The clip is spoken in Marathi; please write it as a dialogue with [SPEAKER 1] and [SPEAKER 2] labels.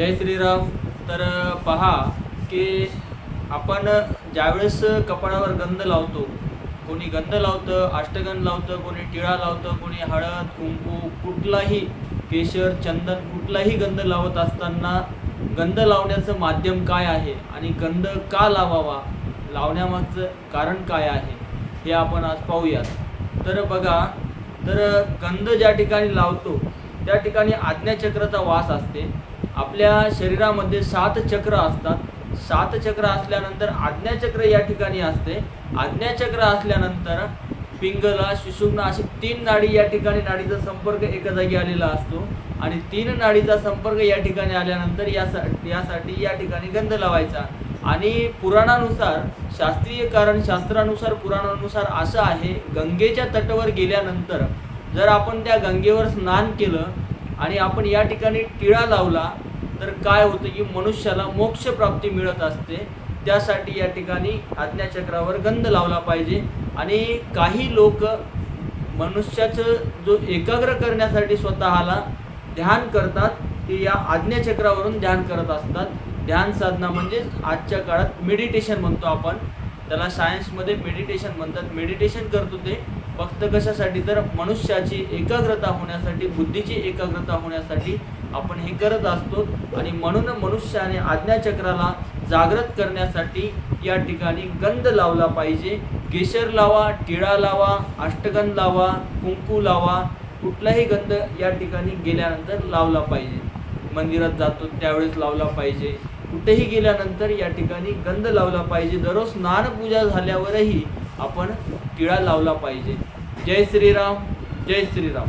[SPEAKER 1] जय श्रीराम. तर पहा की आपण ज्यावेळेस कपाळावर गंध लावतो कोणी गंध लावतं अष्टगंध लावतं कोणी टिळा लावतं कोणी हळद कुंकू कुठलाही केशर चंदन कुठलाही गंध लावत असताना गंध लावण्याचं माध्यम काय आहे आणि गंध का लावावा? लावण्यामागचं कारण काय आहे? हे आपण आज पाहूयात. तर बघा तर गंध ज्या ठिकाणी लावतो त्या ठिकाणी आज्ञाचक्राचा वास असते. आपल्या शरीरामध्ये सात चक्र असतात. सात चक्र असल्यानंतर आज्ञाचक्र या ठिकाणी असते. आज्ञाचक्र असल्यानंतर पिंगला सुषुम्ना अशी तीन नाडी या ठिकाणी नाडीचा संपर्क एका जागी आलेला असतो. आणि तीन नाडीचा संपर्क या ठिकाणी आल्यानंतर यासा यासाठी या ठिकाणी गंध लावायचा. आणि पुराणानुसार शास्त्रीय कारण शास्त्रानुसार पुराणानुसार असं आहे गंगेच्या तटावर गेल्यानंतर जर आपण त्या गंगेवर स्नान केलं आणि आपण या ठिकाणी टिळा लावला तर काय होतं की मनुष्याला मोक्ष प्राप्ती मिळत असते. त्यासाठी या ठिकाणी आज्ञाचक्रावर गंध लावला पाहिजे. आणि काही लोक मनुष्याचं जो एकाग्र करण्यासाठी स्वतःला ध्यान करतात ते या आज्ञाचक्रावरून ध्यान करत असतात. ध्यान साधना म्हणजे आजच्या काळात मेडिटेशन म्हणतो आपण. त्याला सायन्समध्ये मेडिटेशन म्हणतात. मेडिटेशन करतो ते. फक्त कशासाठी? तर मनुष्याची एकाग्रता होण्यासाठी बुद्धीची एकाग्रता होण्यासाठी आपण हे करत असतो. आणि म्हणून मनुष्याने आज्ञाचक्राला जागृत करण्यासाठी या ठिकाणी गंध लावला पाहिजे. केशर लावा टिळा लावा अष्टगंध लावा कुंकू लावा कुठलाही गंध या ठिकाणी गेल्यानंतर लावला पाहिजे. मंदिरात जातो त्यावेळेस लावला पाहिजे. कुठेही गेल्यानंतर या ठिकाणी गंध लावला पाहिजे. दररोज स्नानपूजा झाल्यावरही आपण टिळा लावला पाहिजे. जय श्रीराम जय श्रीराम.